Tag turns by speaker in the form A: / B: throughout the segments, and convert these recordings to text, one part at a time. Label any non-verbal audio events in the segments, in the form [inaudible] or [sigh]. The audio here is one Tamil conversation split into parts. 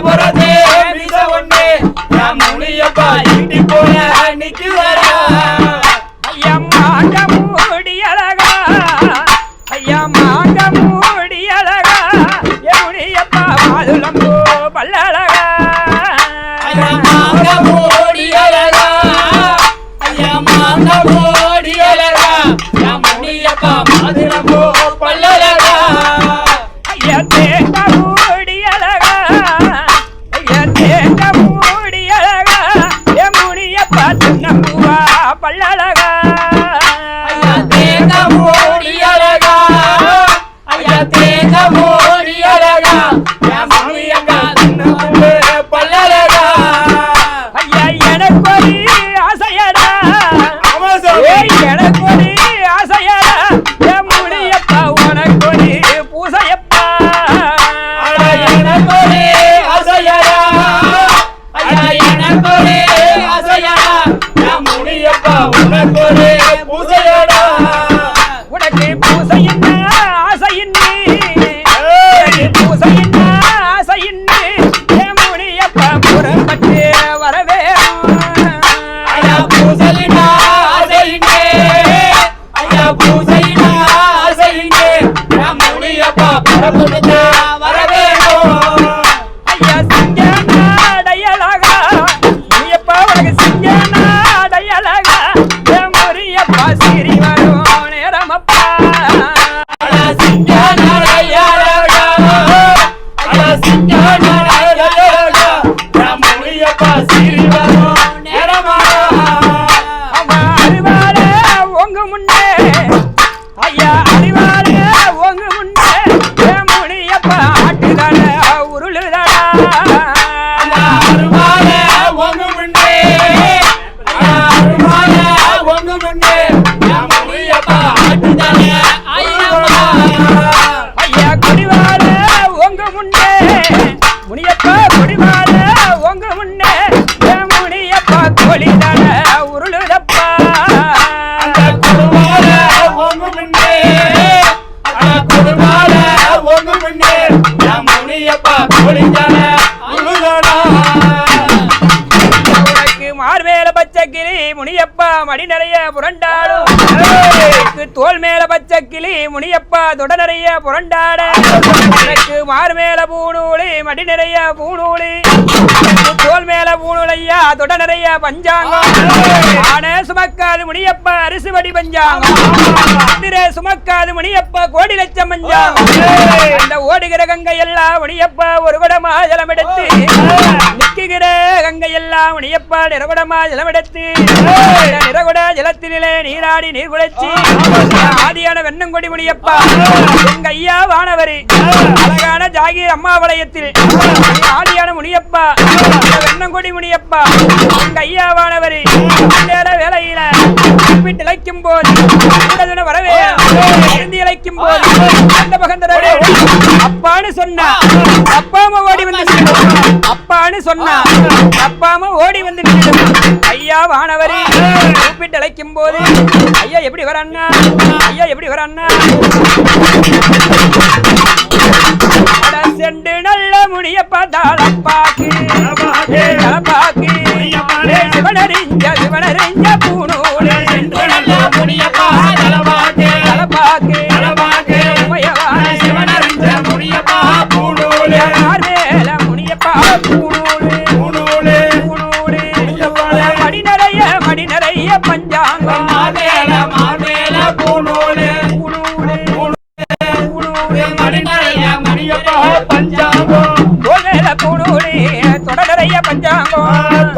A: போறது மிச ஒண்ணு என் முனியப்பா இட்டி போல நிக்குவாரா
B: ஐயா மாங்க மூடி அழகா. ஐயா மாங்க மூடி அழகா. எவனியப்பா மாதுளம்பூ பல்லழகா
A: ஐயா மாங்க ஓடி அழகா. ஐயா மாங்க முனியப்பா
B: கிளி முனியப்பா மடி நிறைய புரண்டாடும் தோல் மேல பச்சை கிளி முனியப்பா தொட நிறைய புரண்டாட. உனக்கு மார் மேல பூணூலி மடி நிறைய பூணூலி தோல் மேல பூணூலையா தொட நிறைய பஞ்சாங்கம். ஆனே சுமக்காது முனியப்பா அரிசி வடி பஞ்சாங்கம். சுமக்காது முனியப்பா கோடி லட்சம் பஞ்சாங்கம். அந்த ஓடுகிற கங்கை எல்லாம் முனியப்பா ஒரு குடமா ஜலம் எடுத்து நிற்குகிற கங்கை எல்லாம் முனியப்பா நிறுவனமா ஜலம் எடுத்து அந்த நிறகுட ஜலத்தினிலே நீராடி நீர் குலைச்சி ஆதியான வெண்ணங்கொடி முனியப்பா. எங்க ஐயா வானவரி. அழகான ஜாகீர் அம்மா வளையத்தில். ஆதியான முனியப்பா. வெண்ணங்கொடி முனியப்பா. எங்க ஐயா வானவரி. வேலையில குறிப்பிட்டு இழைக்கும் போது வரவே இருந்து இழைக்கும் போது அந்த பகந்தரவே அப்பான்னு சொன்னா. அப்பாம ஓடி வந்து. அப்பான்னு சொன்னா. அப்பாம ஓடி வந்து. ஐயா வானவரி. கூப்பிட்டு அழைக்கும் போது ஐயா எப்படி வரண்ணா ஐயா எப்படி வரண்ணா அட செண்டு நல்ல முடியப்பா தாளப்பாக்கு தாளப்பாக்கு சிவனறிஞ்ச சிவனறிஞ்ச பஞ்சாங்கம்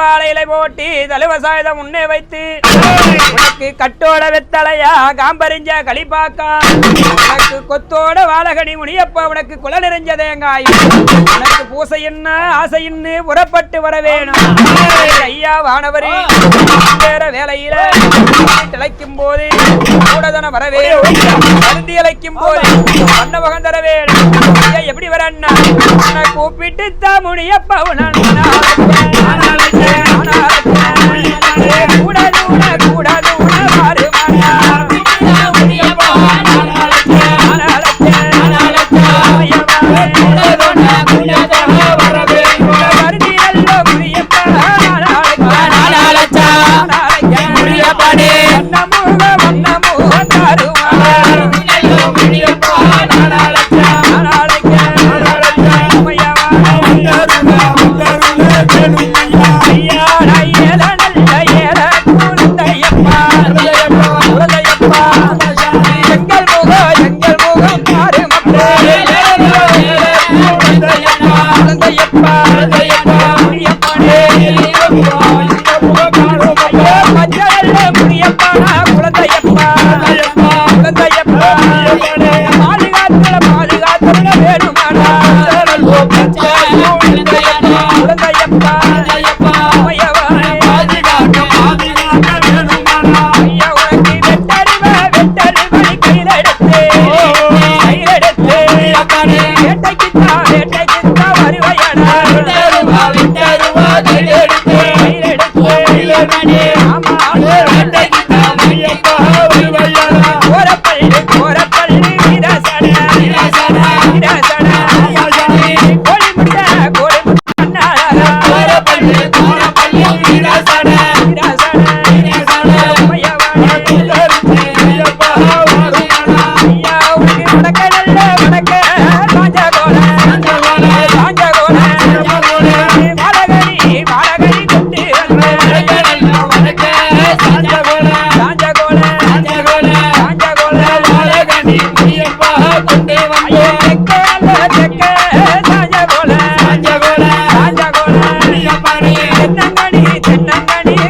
B: வாழையில போட்டி தலுவ சாயுதம் உன்னே வைத்து. உனக்கு கட்டோட வெத்தலையா காம்பறிஞ்ச களிப்பாக்கா? உனக்கு கொத்தோட வாழகனி முனியப்பா உனக்கு குல நிறைஞ்ச தேங்காய். உனக்கு பூசை என்ன ஆசை இன்னு புறப்பட்டு வர வேணும். ஐயா வானவரே வேற வேலையில இழைக்கும் போது கூடதன வரவே கருந்தி இழைக்கும் போது அண்ண தர வேணும். எப்படி வர அண்ணா கூப்பிட்டு தான் முனியப்பா உன Yeah.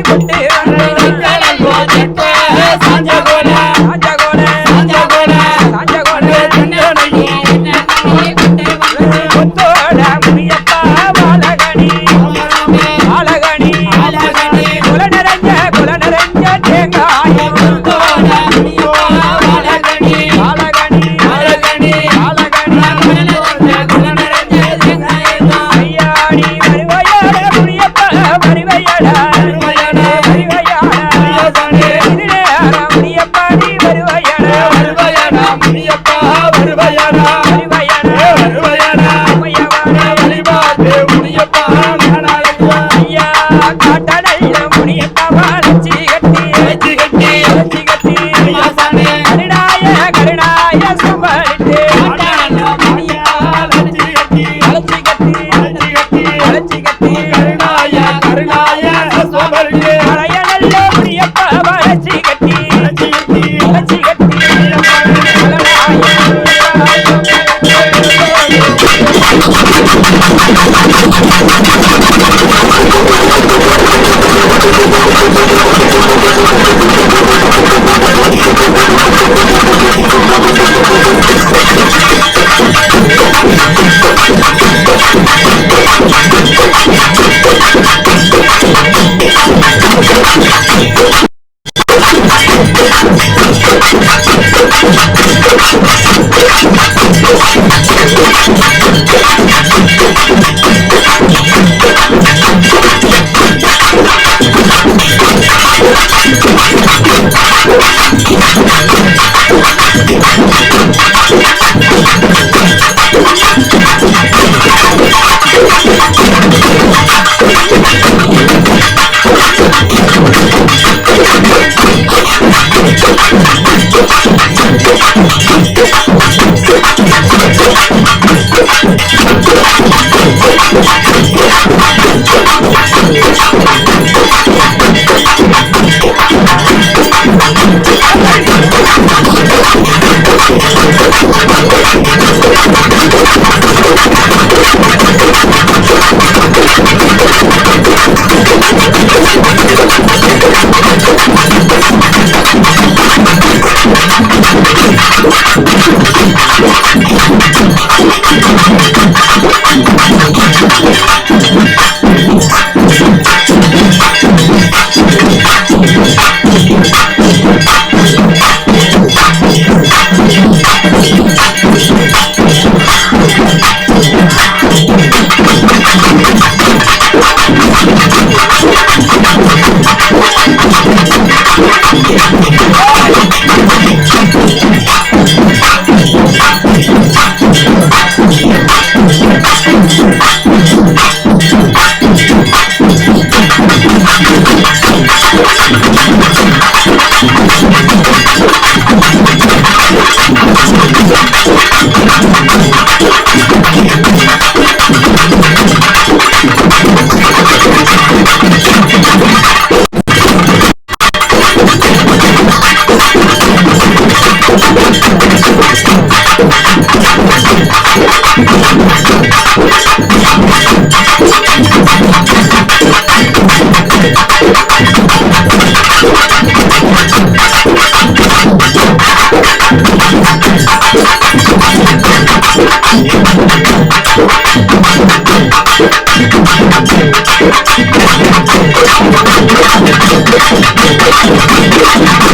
B: [laughs] Hey. Thank you. フフフフフ。Thank you.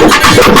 C: Thank [laughs] you.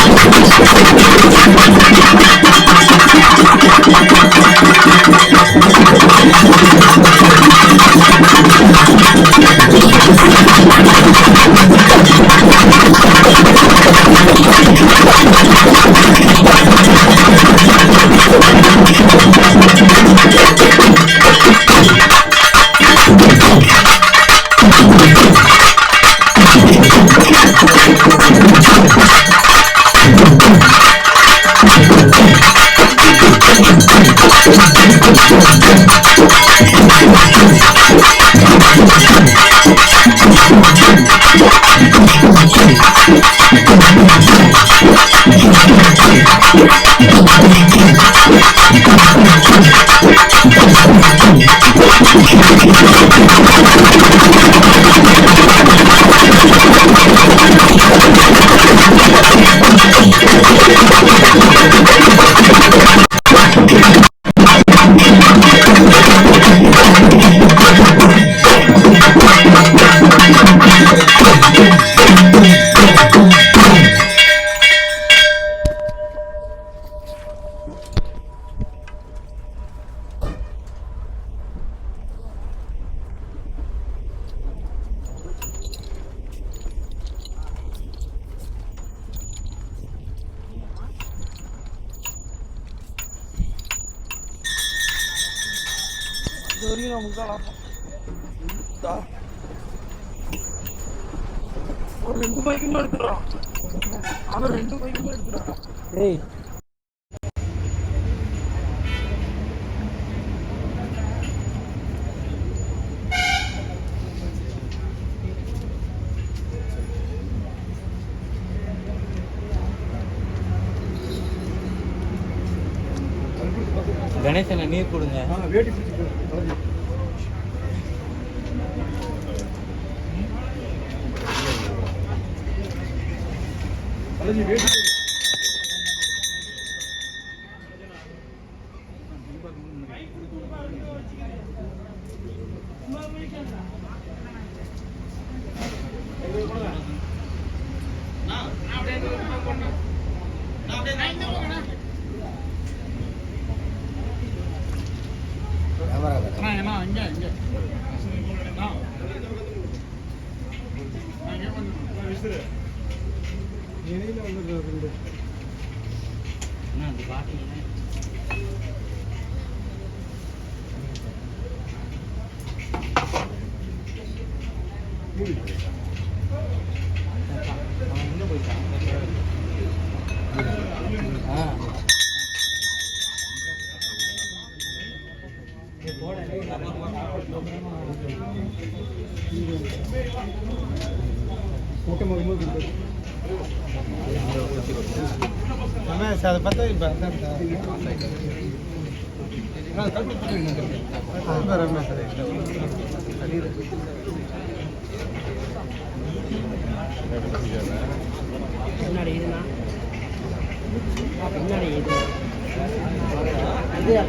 D: கணேசனை நீர் கொடுங்க.
E: ரமேஷ் அதை பார்த்தா இப்போ
B: பின்னாடி இதுனா பின்னாடி இது.
E: ஆ.